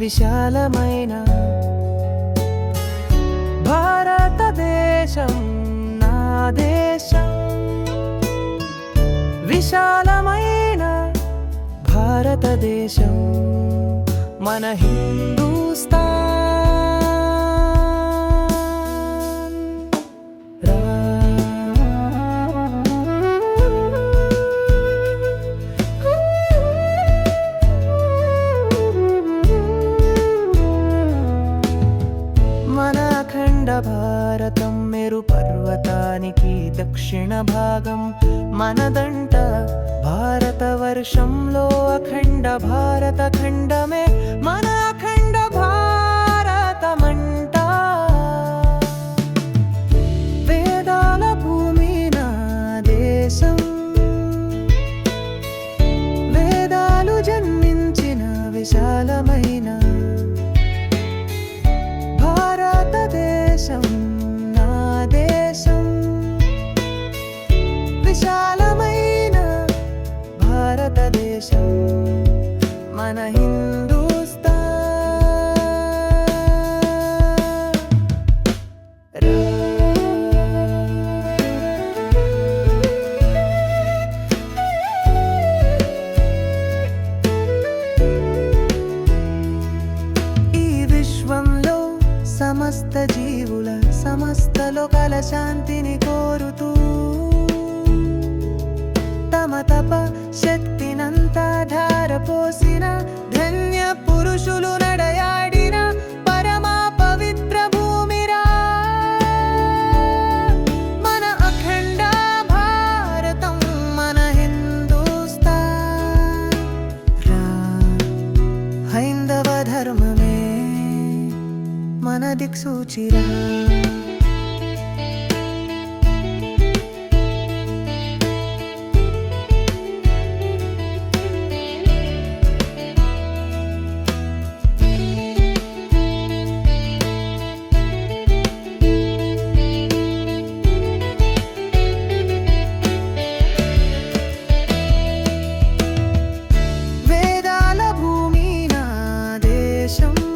విశాలమైన భారతదేశం నా దేశం. విశాలమైన భారతదేశం మన హిందూస్థాన్. అఖండ భారతం మెరు పర్వతానికి దక్షిణ భాగం. మనదంట భారత వర్షంలో అఖండ భారత ఖండమే. మన అఖండ భారతమంట. వేదాల భూమి నా దేశం. వేదాలు జన్మించిన విశాలమైన మన హిందూస్తాన్ ఈ విశ్వంలో సమస్త జీవుల సమస్త లోకల శాంతిని కోరుతూ తమ తప పోసిన ధన్య పురుషులు నడయాడిన పరమా పవిత్ర భూమిరా. మన అఖండ భారతం మన హైందవ ధర్మమే మన దిక్సూచిరా. show me